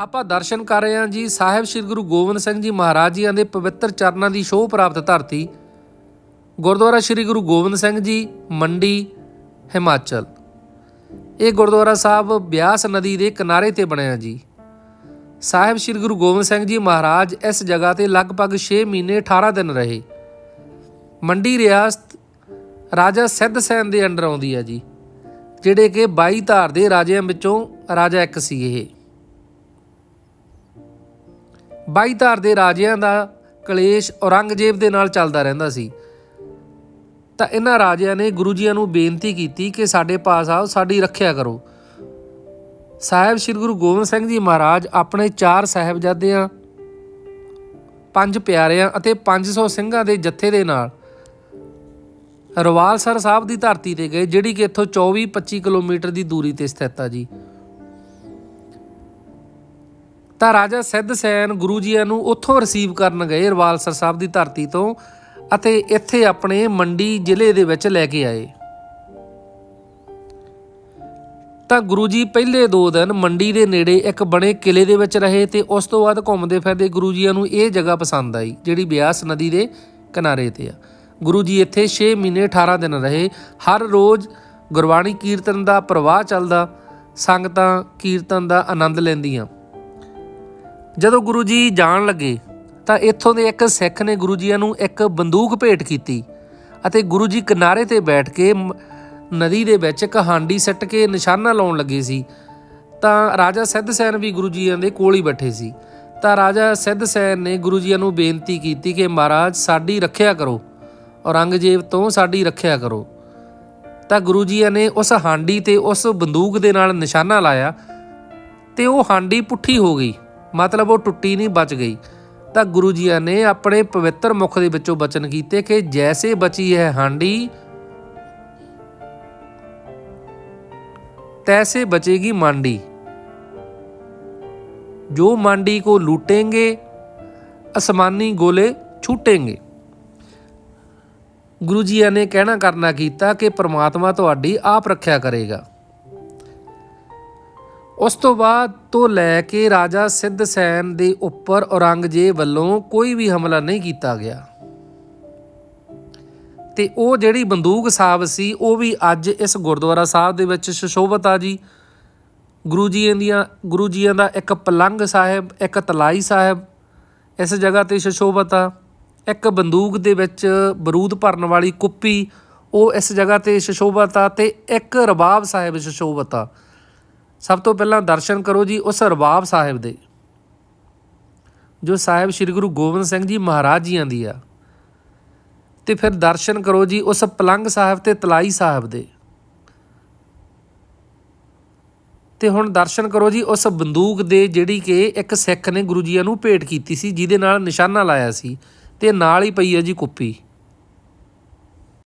ਆਪਾਂ ਦਰਸ਼ਨ ਕਰ ਰਹੇ ਹਾਂ ਜੀ, ਸਾਹਿਬ ਸ੍ਰੀ ਗੁਰੂ ਗੋਬਿੰਦ ਸਿੰਘ ਜੀ ਮਹਾਰਾਜ ਜੀਆਂ ਦੇ ਪਵਿੱਤਰ ਚਰਨਾਂ ਦੀ ਸ਼ੋਭ ਪ੍ਰਾਪਤ ਧਰਤੀ। ਗੁਰਦੁਆਰਾ ਸ੍ਰੀ ਗੁਰੂ ਗੋਬਿੰਦ ਸਿੰਘ ਜੀ, ਮੰਡੀ, ਹਿਮਾਚਲ। ਇਹ ਗੁਰਦੁਆਰਾ ਸਾਹਿਬ ਬਿਆਸ ਨਦੀ ਦੇ ਕਿਨਾਰੇ ਤੇ ਬਣਿਆ ਜੀ। ਸਾਹਿਬ ਸ੍ਰੀ ਗੁਰੂ ਗੋਬਿੰਦ ਸਿੰਘ ਜੀ ਮਹਾਰਾਜ ਇਸ ਜਗ੍ਹਾ ਤੇ ਲਗਭਗ 6 ਮਹੀਨੇ 18 ਦਿਨ ਰਹੇ। ਮੰਡੀ ਰਿਆਸਤ ਰਾਜਾ ਸਿੱਧ ਸੈਨ ਦੇ ਅੰਡਰ ਆਉਂਦੀ ਹੈ ਜੀ, ਜਿਹੜੇ ਕਿ 22 ਧਾਰ ਦੇ ਰਾਜਿਆਂ ਵਿੱਚੋਂ ਰਾਜਾ ਇੱਕ ਸੀ ਇਹ। 22 ਧਾਰ ਦੇ ਰਾਜਿਆਂ ਦਾ ਕਲੇਸ਼ ਔਰੰਗਜ਼ੇਬ ਦੇ ਨਾਲ ਚੱਲਦਾ ਰਹਿੰਦਾ ਸੀ। ਤਾਂ ਇਹਨਾਂ ਰਾਜਿਆਂ ਨੇ ਗੁਰੂ ਜੀਆਂ ਨੂੰ ਬੇਨਤੀ ਕੀਤੀ ਕਿ ਸਾਡੇ ਪਾਸ ਆਓ, ਸਾਡੀ ਰੱਖਿਆ ਕਰੋ। ਸਾਹਿਬ ਸ੍ਰੀ ਗੁਰੂ ਗੋਬਿੰਦ ਸਿੰਘ ਜੀ ਮਹਾਰਾਜ ਆਪਣੇ ਚਾਰ ਸਾਹਿਬਜ਼ਾਦਿਆਂ, ਪੰਜ ਪਿਆਰਿਆਂ ਅਤੇ 500 ਸਿੰਘਾਂ ਦੇ ਜੱਥੇ ਦੇ ਨਾਲ ਰਵਾਲਸਰ ਸਾਹਿਬ ਦੀ ਧਰਤੀ ਤੇ ਗਏ, ਜਿਹੜੀ ਕਿ ਇੱਥੋਂ 24-25 ਕਿਲੋਮੀਟਰ ਦੀ ਦੂਰੀ ਤੇ ਸਥਿਤ ਆ ਜੀ। ਤਾਂ ਰਾਜਾ ਸਿੱਧ ਸੈਨ ਗੁਰੂ ਜੀਆਂ ਨੂੰ ਉੱਥੋਂ ਰਿਸੀਵ ਕਰਨ ਗਏ ਰਵਾਲਸਰ ਸਾਹਿਬ ਦੀ ਧਰਤੀ ਤੋਂ ਅਤੇ ਇੱਥੇ ਆਪਣੇ ਮੰਡੀ ਜ਼ਿਲ੍ਹੇ ਦੇ ਵਿੱਚ ਲੈ ਕੇ ਆਏ। ਤਾਂ ਗੁਰੂ ਜੀ ਪਹਿਲੇ 2 ਦਿਨ ਮੰਡੀ ਦੇ ਨੇੜੇ ਇੱਕ ਬਣੇ ਕਿਲੇ ਦੇ ਵਿੱਚ ਰਹੇ ਤੇ ਉਸ ਤੋਂ ਬਾਅਦ ਘੁੰਮਦੇ ਫਿਰਦੇ ਗੁਰੂ ਜੀਆਂ ਨੂੰ ਇਹ ਜਗ੍ਹਾ ਪਸੰਦ ਆਈ, ਜਿਹੜੀ ਬਿਆਸ ਨਦੀ ਦੇ ਕਿਨਾਰੇ ਤੇ ਆ। ਗੁਰੂ ਜੀ ਇੱਥੇ 6 ਮਹੀਨੇ 18 ਦਿਨ ਰਹੇ। ਹਰ ਰੋਜ਼ ਗੁਰਬਾਣੀ ਕੀਰਤਨ ਦਾ ਪ੍ਰਵਾਹ ਚੱਲਦਾ, ਸੰਗਤਾਂ ਕੀਰਤਨ ਦਾ ਆਨੰਦ ਲੈਂਦੀਆਂ। ਜਦੋਂ ਗੁਰੂ ਜੀ ਜਾਣ ਲੱਗੇ, ਤਾਂ ਇੱਥੋਂ ਦੇ ਇੱਕ ਸਿੱਖ ਨੇ ਗੁਰੂ ਜੀਆਂ ਨੂੰ ਇੱਕ ਬੰਦੂਕ ਭੇਟ ਕੀਤੀ ਅਤੇ ਗੁਰੂ ਜੀ ਕਿਨਾਰੇ ਤੇ ਬੈਠ ਕੇ ਮ- ਨਦੀ ਦੇ ਵਿੱਚ ਇੱਕ ਹਾਂਡੀ ਸੱਟ ਕੇ ਨਿਸ਼ਾਨਾ ਲਾਉਣ ਲੱਗੇ ਸੀ। ਤਾਂ ਰਾਜਾ ਸਿੱਧ ਸੈਨ ਵੀ ਗੁਰੂ ਜੀਆਂ ਦੇ ਕੋਲ ਹੀ ਬੈਠੇ ਸੀ। ਤਾਂ ਰਾਜਾ ਸਿੱਧ ਸੈਨ ਨੇ ਗੁਰੂ ਜੀਆਂ ਨੂੰ ਬੇਨਤੀ ਕੀਤੀ ਕਿ ਮਹਾਰਾਜ, ਸਾਡੀ ਰੱਖਿਆ ਕਰੋ, ਔਰੰਗਜ਼ੇਬ ਤੋਂ ਸਾਡੀ ਰੱਖਿਆ ਕਰੋ। ਤਾਂ ਗੁਰੂ ਜੀਆਂ ਨੇ ਉਸ ਹਾਂਡੀ ਤੇ ਉਸ ਬੰਦੂਕ ਦੇ ਨਾਲ ਨਿਸ਼ਾਨਾ ਲਾਇਆ ਤੇ ਉਹ ਹਾਂਡੀ ਪੁੱਠੀ ਹੋ ਗਈ। ਮਤਲਬ ਉਹ ਟੁੱਟੀ ਨਹੀਂ, ਬਚ ਗਈ। ਤਾਂ ਗੁਰੂ ਜੀਆਂ ਨੇ ਆਪਣੇ ਪਵਿੱਤਰ ਮੁਖ ਦੇ ਵਿੱਚੋਂ ਬਚਨ ਕੀਤੇ ਕਿ ਜੈਸੇ ਬਚੀ ਹੈ ਹਾਂਡੀ, ਤੈਸੇ ਬਚੇਗੀ ਮਾਂਡੀ। ਜੋ ਮਾਂਡੀ ਕੋ ਲੂਟेंगे ਅਸਮਾਨੀ ਗੋਲੇ ਛੂਟेंगे ਗੁਰੂ ਜੀਆਂ ਨੇ ਕਹਿਣਾ ਕਰਨਾ ਕੀਤਾ ਕਿ ਪ੍ਰਮਾਤਮਾ ਤੁਹਾਡੀ ਆਪ ਰੱਖਿਆ ਕਰੇਗਾ। ਉਸ ਤੋਂ ਬਾਅਦ ਤੋਂ ਲੈ ਕੇ ਰਾਜਾ ਸਿੱਧ ਸੈਨ ਦੇ ਉੱਪਰ ਔਰੰਗਜ਼ੇਬ ਵੱਲੋਂ ਕੋਈ ਵੀ ਹਮਲਾ ਨਹੀਂ ਕੀਤਾ ਗਿਆ। ਤੇ ਉਹ ਜਿਹੜੀ ਬੰਦੂਕ ਸਾਹਿਬ ਸੀ, ਉਹ ਵੀ ਅੱਜ ਇਸ ਗੁਰਦੁਆਰਾ ਸਾਹਿਬ ਦੇ ਵਿੱਚ ਸੁਸ਼ੋਭਤ ਆ ਜੀ। ਗੁਰੂ ਜੀ ਦੀਆਂ ਗੁਰੂ ਜੀਆਂ ਦਾ ਇੱਕ ਪਲੰਗ ਸਾਹਿਬ, ਇੱਕ ਤਲਾਈ ਸਾਹਿਬ ਇਸ ਜਗ੍ਹਾ ਤੇ ਸੁਸ਼ੋਭਤ ਆ। ਇੱਕ ਬੰਦੂਕ ਦੇ ਵਿੱਚ ਬਰੂਦ ਭਰਨ ਵਾਲੀ ਕੁੱਪੀ, ਉਹ ਇਸ ਜਗ੍ਹਾ ਤੇ ਸੁਸ਼ੋਭਤ ਆ ਤੇ ਇੱਕ ਰਬਾਬ ਸਾਹਿਬ ਸੁਸ਼ੋਭਤ ਆ। ਸਭ ਤੋਂ ਪਹਿਲਾਂ ਦਰਸ਼ਨ ਕਰੋ ਜੀ ਉਸ ਰਬਾਬ ਸਾਹਿਬ ਦੇ, ਜੋ ਸਾਹਿਬ ਸ੍ਰੀ ਗੁਰੂ ਗੋਬਿੰਦ ਸਿੰਘ ਜੀ ਮਹਾਰਾਜ ਜੀਆਂ ਦੀ ਆ। ਤੇ ਫਿਰ ਦਰਸ਼ਨ ਕਰੋ ਜੀ ਉਸ ਪਲੰਗ ਸਾਹਿਬ ਤੇ ਤਲਾਈ ਸਾਹਿਬ ਦੇ। ਤੇ ਹੁਣ ਦਰਸ਼ਨ ਕਰੋ ਜੀ ਉਸ ਬੰਦੂਕ ਦੇ ਜਿਹੜੀ ਕਿ ਇੱਕ ਸਿੱਖ ਨੇ ਗੁਰੂ ਜੀਆਂ ਨੂੰ ਭੇਟ ਕੀਤੀ ਸੀ, ਜਿਹਦੇ ਨਾਲ ਨਿਸ਼ਾਨਾ ਲਾਇਆ ਸੀ, ਤੇ ਨਾਲ ਹੀ ਪਈ ਹੈ ਜੀ ਕੁੱਪੀ।